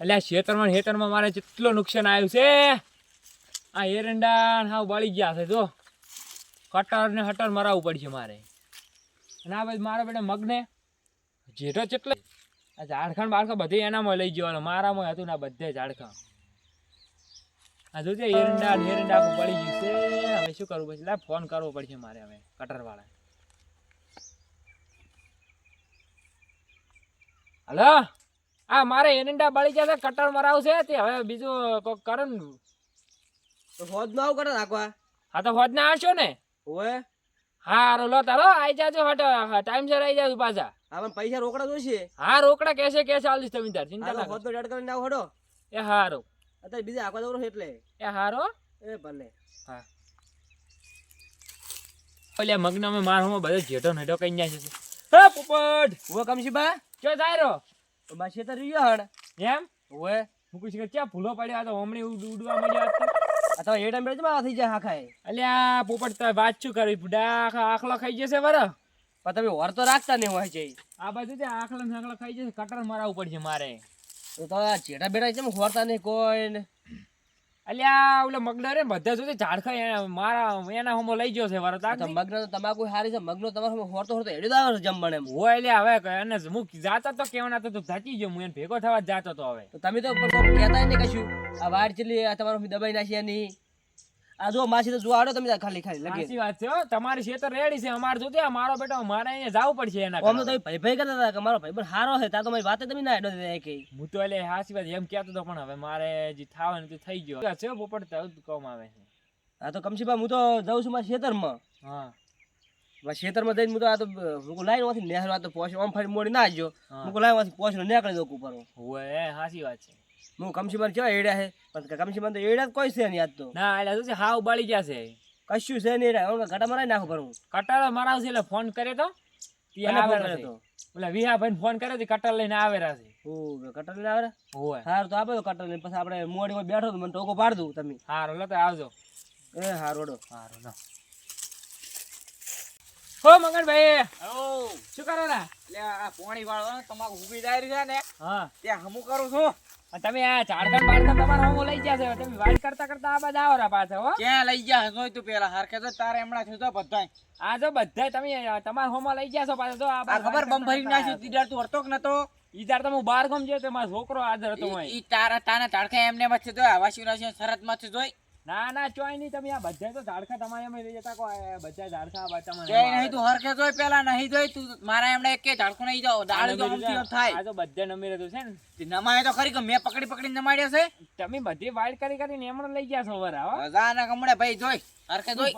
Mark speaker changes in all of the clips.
Speaker 1: એટલે આ ખેતરમાં ખેતરમાં મારે કેટલું નુકસાન આવ્યું છે. આ એરંડા હાવ બળી ગયા છે, જો. કટર ને હટર મરાવવું પડશે મારે. અને આ ભાઈ મારા બેટા મગને જેઠો જેટલો આ ઝાડખંડ બાળખા બધે એનામાં લઈ જવાનું, મારામાં હતું ને આ બધે ઝાડખંડ આ જોજે, એરંડા એરંડા આખું બળી ગયું છે. હવે શું કરવું પછી લા, ફોન કરવો પડશે મારે હવે કટર વાળા હલો? આ મારે એરંડા બળી ગયા છે કટર મરાવું છે તે. હવે બીજું કોક કરો ને.
Speaker 2: તો હોજ નો આવું કરે રાખવા?
Speaker 1: હા તો હોજ ના આવશો ને.
Speaker 2: ઓએ
Speaker 1: હારો લો તારો આઈ જાજો હટ ટાઈમ સર આઈ જાજો પાછા.
Speaker 2: આપણે પૈસા રોકડા જોઈશે
Speaker 1: હા રોકડા કેસે કેસે આલીશ તમે તાર ચિંતા ના
Speaker 2: તો હોજ
Speaker 1: કરો.
Speaker 2: નો ડેડ કરીને આવો હડો
Speaker 1: એ હારો.
Speaker 2: અત્યારે બીજા આખો દોરો એટલે.
Speaker 1: એ હારો
Speaker 2: એ ભલે.
Speaker 1: હા. ઓલે મગનો મે માર હું બધો જેઠો નેટો કઈ જાય છે. હે પોપટ.
Speaker 2: ઓ કમશી બા?
Speaker 1: ક્યો જાય રો
Speaker 2: તો શેતર રહ્યો હણ.
Speaker 1: એમ?
Speaker 2: ઓએ
Speaker 1: હું કુછ કે ભૂલો પડ્યો? આ તો હમણી ઉડવા મળ્યો આ તો.
Speaker 2: એ ટાઈમમાં થઈ જાય હાખાય
Speaker 1: અલ્યા પોપટ તો વાત શું કરવી? બુડા આખા આખલો ખાઈ જશે બરો
Speaker 2: પણ તમે વર તો રાખતા નહીં હોય છે.
Speaker 1: આ બાજુ તે આખલો ને આખલો ખાઈ જશે. કટર મરાવવું પડશે મારે.
Speaker 2: તો આ જેડા બેડા છે ખોરતા નહીં કોઈ
Speaker 1: અલ્યા ઓલે મગનો રે બધા સુધી ઝાડખા મારા એના હોમો લઈ ગયો છે વરો
Speaker 2: આ તો મગનો તો તમાકુ હારી છે મગનો તમારો હોરતો હોરતો જ આવે છે જમવાને એમ.
Speaker 1: હોય એટલે હવે એને હું જાતો તો કેવાના તો તું થાકી ગયો હું એને ભેગો થવા જાતો તો હવે.
Speaker 2: તો તમે તો ઉપર કહેતા નહીં કશું. આ વાર ચલી આ તમારો દબાઈ નાખી એની. આ જો માસી તો જો તમે ખાલી ખાલી લગી
Speaker 1: સાચી વાત છે હો. તમારી ખેતર રેડી છે. અમાર જોતે મારો બેટો મારે અહીંયા જાવું પડશે એના
Speaker 2: આમ તો ભાઈ ભાઈ કરતા હતા કે મારો ભાઈ? પણ હારો છે તા તો મારી વાતે તમે ના હેડો દે કે
Speaker 1: હું તો એટલે સાચી વાત એમ કહેતો તો પણ હવે મારે જે થવાનું તે થઈ ગયો. છે પોપટ તો આવું આવે છે?
Speaker 2: આ તો કમસીબા હું તો જાઉં છું મારા ખેતરમાં.
Speaker 1: હા.
Speaker 2: ખેતરમાં જઈને હું તો આ તો હું લાઈનમાંથી નેહરવા તો પોસ આમ ફરી મોડી ના જો
Speaker 1: હા.
Speaker 2: હું લાઈનમાંથી પોસ નીકળી દઉં ઉપર
Speaker 1: હોય સાચી વાત છે.
Speaker 2: હું કમસીબા કેવા એડ્યા છે? પણ કમસીબા તો એડ્યા કોઈ છે નહીં આજ તો.
Speaker 1: ના એટલે શું છે? હાવ બળી ગયા છે.
Speaker 2: કશું છે નહીં એડ્યા હું ઘટા મરાઈ નાખું ભરું.
Speaker 1: કટાળો મરાવશે એટલે ફોન કરે તો? તે
Speaker 2: અને
Speaker 1: આવે
Speaker 2: ફોન કર્યો
Speaker 1: છે.
Speaker 2: તો?
Speaker 1: ઓલા વિહા ભાઈ ફોન કર્યો તો કટર લઈને આવે છે
Speaker 2: હું કટર લઈને આવે
Speaker 1: હોય
Speaker 2: હાર તો આપે તો કટર લઈને. પછી આપણે મોડીમાં બેઠો તો મને ટોકો પાડ દઉં તમે.
Speaker 1: હારો લો તો આવજો.
Speaker 2: એ હાર
Speaker 1: હારો લો. હો મંગળભાઈ. શું કરો ના
Speaker 3: આ પોણી વાળો તમાકુ ઊભી જાય છે ને
Speaker 1: હા.
Speaker 3: ત્યાં હમું કરું છું.
Speaker 1: તમે આ ઝાડખંડ બાળખંડ તમારે હું લઈ ગયા છે. તમે વાત કરતા કરતા આ બધા આવરા પાછા હો.
Speaker 3: ક્યાં લઈ ગયા જોઈ તું પેલા હરખે તો તારે હમણાં થયું તો બધાય.
Speaker 1: આ જો બધા તમે તમારા હોમાં લઈ ગયા છો પાછો તો આ
Speaker 3: ખબર બમ ભરી
Speaker 1: ના
Speaker 3: નાખ્યું તીડાર તું હરતો કે નતો?
Speaker 1: ઈ તાર તમે બાર ગમ જે તો મારો છોકરો હાજર હતો
Speaker 3: ઈ- ઈ તારા તાના ઝાડખા એમને મત છે તો આવાસી શિવરાજ શરત મત જોઈ
Speaker 1: ના ના ચોય નહીં તમે આ બધા તો ઝાડખા તમારે એમ લઈ જતા કો બધા ઝાડખા આ તમારે
Speaker 3: નહીં તું હરખે જોઈ પેલા નહીં જોઈ તું મારા એમણે એક ઝાડખું નહીં
Speaker 1: જાવ
Speaker 3: દાળ
Speaker 1: તો
Speaker 3: આમથી થાય.
Speaker 1: આ તો બધે નમી રહેતું છે ને.
Speaker 3: નમાય તો ખરી કે મેં પકડી પકડી નમાડ્યા છે?
Speaker 1: તમે બધી વાઇડ કરી કરીને એમણે લઈ ગયા છો વરા હો.
Speaker 3: જાના કમળે ભાઈ જોઈ હરખે જોઈ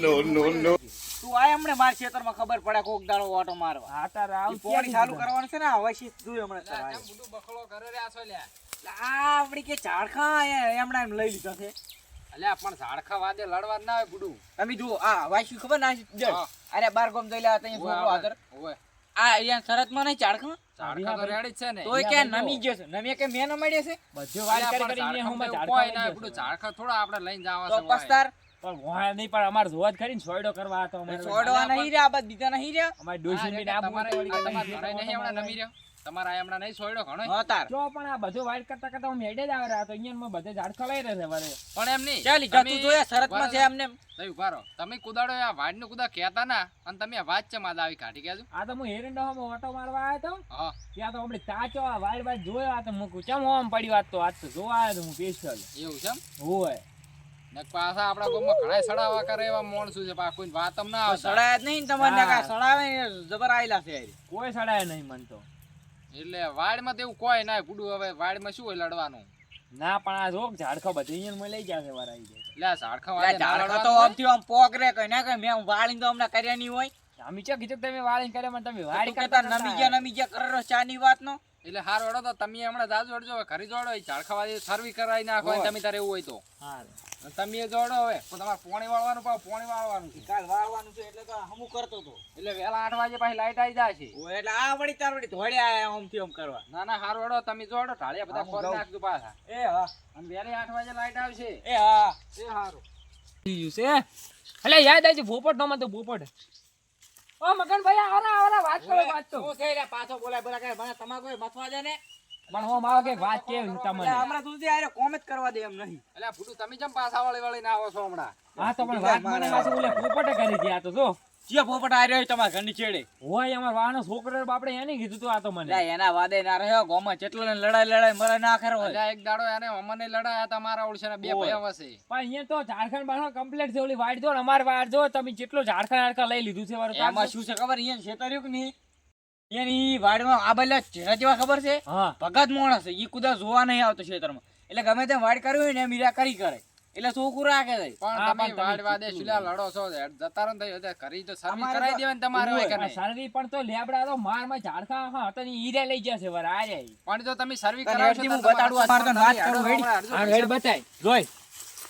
Speaker 1: નો નો નો.
Speaker 3: તું આય હમણે માર ખેતરમાં ખબર પડે કોક દાડો ઓટો મારવા
Speaker 1: હા તાર આવ
Speaker 3: પોણી ચાલુ કરવાનું છે ને હવે શીત જોઈ હમણાં કરાય. આ આપડી કે ઝાડખા એમણા એમ લઈ લીધા છે.
Speaker 4: અલે પણ ઝાડખા વાદે લડવા ના આવે ગુડુ
Speaker 3: તમે જુઓ આ વાસી ખબર ના જડ અરે બાર ગોમ જોઈ લે તઈ ફોટો આદર
Speaker 4: ઓય
Speaker 3: આ અહીંયા શરતમાં નહીં ઝાડખા?
Speaker 4: ઝાડખા તો રેડી છે ને.
Speaker 3: તોય કે નમી ગયો છે. નમી કે મેં મળે છે?
Speaker 1: બધું વાડ કરી કરીને હું
Speaker 4: ઝાડખા ના ગુડું ઝાડખા થોડા આપણે લઈને જવા
Speaker 3: તો
Speaker 4: છે.
Speaker 3: પસ્તાર.
Speaker 1: પણ વાય નહીં પણ અમારે જોવા જ ખરી ને સોયડો કરવા હતો અમારે
Speaker 3: છોડવા નહીં રહ્યા બસ બીજા નહીં રહ્યા.
Speaker 1: અમારે ડોશી ને આ
Speaker 4: તમારે
Speaker 1: વળી
Speaker 4: તમારે નહીં હમણાં નમી રહ્યો? તમારે આ હમણાં નહીં સોયડો ઘણો.
Speaker 3: હા તાર.
Speaker 1: જો પણ આ બધું વાઇટ કરતા કરતા હું મેડે જ આવે રહ્યા તો અહીંયા માં બધે ઝાડ ખવાઈ રહે છે વરે.
Speaker 4: પણ એમ નહીં.
Speaker 3: ચાલી
Speaker 4: તમે-
Speaker 3: ગતું જોયા શરતમાં છે એમને
Speaker 4: તઈ ઊભા રહો. તમે કુદાડો આ વાડનું કુદા કહેતા ના અને તમે વાત છે માદા આવી કાઢી ગયા છો.
Speaker 1: આ તો હું એરંડામાં ઓટો મારવા આવ્યો તો.
Speaker 4: હા.
Speaker 1: ત્યાં તો આપણે ચાચો આ વાડ વાડ જોયો આ તો મૂકું ચમ ઓમ પડી વાત તો આજ તો જોવા આવ્યો તો હું પેશલ
Speaker 4: એવું છે એમ?
Speaker 1: હોય.
Speaker 4: ને પાછા આપણા ગામમાં ઘણા સડાવા કરે એવા માણસો છે વાત તમને
Speaker 3: સડાય જ નહીં તમને
Speaker 1: હા.
Speaker 3: સડાવે જબર આયેલા છે
Speaker 1: કોઈ સડાય નહીં મન તો.
Speaker 4: એટલે વાડમાં તેવું એવું કોઈ ના ગુડું હવે વાડમાં શું હોય લડવાનું?
Speaker 1: ના પણ આ રોગ ઝાડખો બધી અહીંયા લઈ જશે વરાઈ જાય
Speaker 4: એટલે આ ઝાડખા
Speaker 3: ઝાડખા તો
Speaker 4: આમ
Speaker 3: થી આમ પોકરે કઈ ના કઈ મેં વાળીને તો હમણાં કર્યા નહીં હોય.
Speaker 1: આમી ચા કીધું તમે વાળી કરે પણ તમે વાળી કરતા
Speaker 3: નમી ગયા નમી ગયા કરો ચાની વાત નો
Speaker 4: એટલે હાર વડો તો તમે હમણાં જાજ વળજો ઘરે જોડો ઝાડખા વાળી સર્વી કરાવી નાખો તમે તારે એવું હોય તો.
Speaker 1: હા
Speaker 4: તમે જોડો હવે. તમારે પોણી વાળવાનું પાછું પોણી વાળવાનું છે.
Speaker 3: કાલ વાળવાનું છે એટલે તો હમું કરતો તો.
Speaker 4: એટલે વેલા આઠ વાગે પાછી લાઈટ આવી જાય છે.
Speaker 3: એટલે આ વળી તાર વળી ધોડે આયા આમથી આમ કરવા.
Speaker 4: ના ના હાર હેડો તમે જોડો ઢાળિયા બધા
Speaker 3: જાઉં.
Speaker 4: નાખજો પાછા.
Speaker 3: એ હા.
Speaker 4: અને વેલી આઠ વાગે લાઈટ આવશે.
Speaker 3: એ હા.
Speaker 4: એ હારું.
Speaker 1: છે. એટલે યાદ આવી ભોપટ નો તો ભોપટ. ઓ મગન ભાઈ આવરા આવરા વાત કરો વાત તો
Speaker 3: શું છે પાછો બોલાય બોલા કે મને તમાકુ મથવા દે ને
Speaker 1: પણ હું આવે કે વાત કે તમને?
Speaker 3: હમણાં સુધી આરે કોમ જ કરવા દે એમ નહીં.
Speaker 4: એટલે ફૂટુ તમે જેમ પાછા વળી ના આવો છો હમણાં?
Speaker 1: હા તો પણ વાત મને પાછું ઓલે પોપટ કરી આ તો જો.
Speaker 3: જે પોપટ આ રહ્યો તમારા ઘરની છેડે?
Speaker 1: હોય અમાર વાનો છોકરો બાપડે એને કીધું તો આ તો મને.
Speaker 3: એના વાદે ના રહ્યો ગોમાં જેટલો ને લડાઈ લડાઈ મરે ના ખરો હોય.
Speaker 4: એક દાડો એને અમને લડાયા તમારા ઓળશે ને
Speaker 3: બે
Speaker 4: ભાઈ આવશે
Speaker 1: પણ અહીંયા તો ઝારખંડ બાણો કમ્પ્લીટ છે ઓલી વાડ જો ને અમાર વાડ જો તમે જેટલો ઝારખંડ આડકા લઈ લીધું છે મારું
Speaker 3: એમાં શું છે ખબર? અહીંયા છેતર્યું કે નહીં? એની વાડમાં આ બધા ચેહરા જેવા ખબર છે? ભગત માણસ ઈ કુદા જોવા નહીં આવતો ક્ષેત્રમાં એટલે ગમે તેમ વાડ કરવી હોય ને મીરા કરી કરે. એટલે છોકરું રાખે છે.
Speaker 4: પણ તમે વાડ વાદે શુલા લડો છો જતા રહો ને તો કરી તો સર્વિસ કરાવી
Speaker 3: તો-
Speaker 4: તમારે હોય કે
Speaker 1: આ પણ તો લેબડા તો મારમાં ઝાડકા હા તો ને ઈરે લઈ જશે વર આ જાય
Speaker 4: પણ જો તમે સર્વિસ કરાવશો તો
Speaker 3: બતાડું, અમારે તો નાચ કરવું હેડી.
Speaker 1: બતાય. જોઈ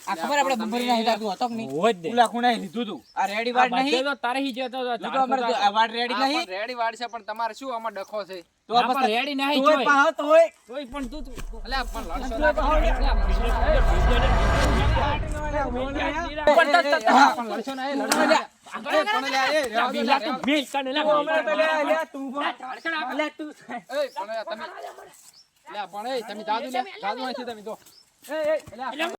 Speaker 3: આ ખબર આપણે બંબરી ના હિતા તું હતો કે નહીં?
Speaker 1: હોય દે.
Speaker 3: ઉલા ખૂણા લીધું તું. આ રેડી વાડ નહીં?
Speaker 1: તો તારે હી જતો તો
Speaker 3: તો અમારે આ વાડ રેડી નહીં?
Speaker 4: રેડી વાડ છે પણ તમારે શું આમાં ડખો છે?
Speaker 3: તો આ પછી
Speaker 1: રેડી નહીં જોઈ
Speaker 3: પાહો તો હોય
Speaker 1: જોઈ પણ તું તું.
Speaker 4: એટલે પણ લડશો ના
Speaker 1: પણ તત તત લડશો ના એ લડશો
Speaker 4: પણ
Speaker 1: દાદુ લા
Speaker 3: હમણાં તો લે, લે, તું